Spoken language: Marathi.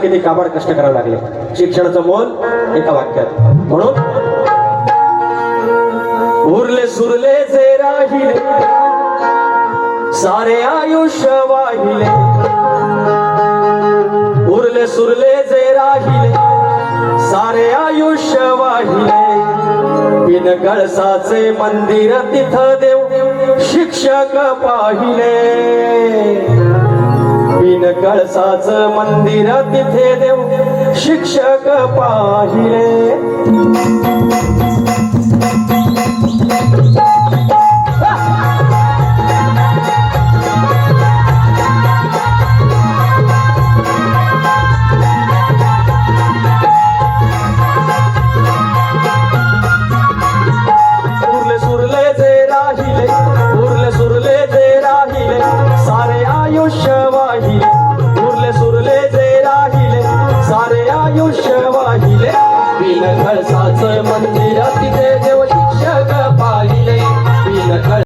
किती काबाड कष्ट करावे लागले? शिक्षणाचं मोल एका वाक्यात. म्हणून उरले सुरले जे राहिले सारे आयुष्य वाहिले. उरले सुरले जे राहिले सारे आयुष्य वाहिले. बिन कळसाचे मंदिर तिथ देव शिक्षक पाहिले. कळसाच मंदिर तिथे देव शिक्षक पाहिले. आयुष्य वाहिले. बिन कळसाच मंदिर तिथे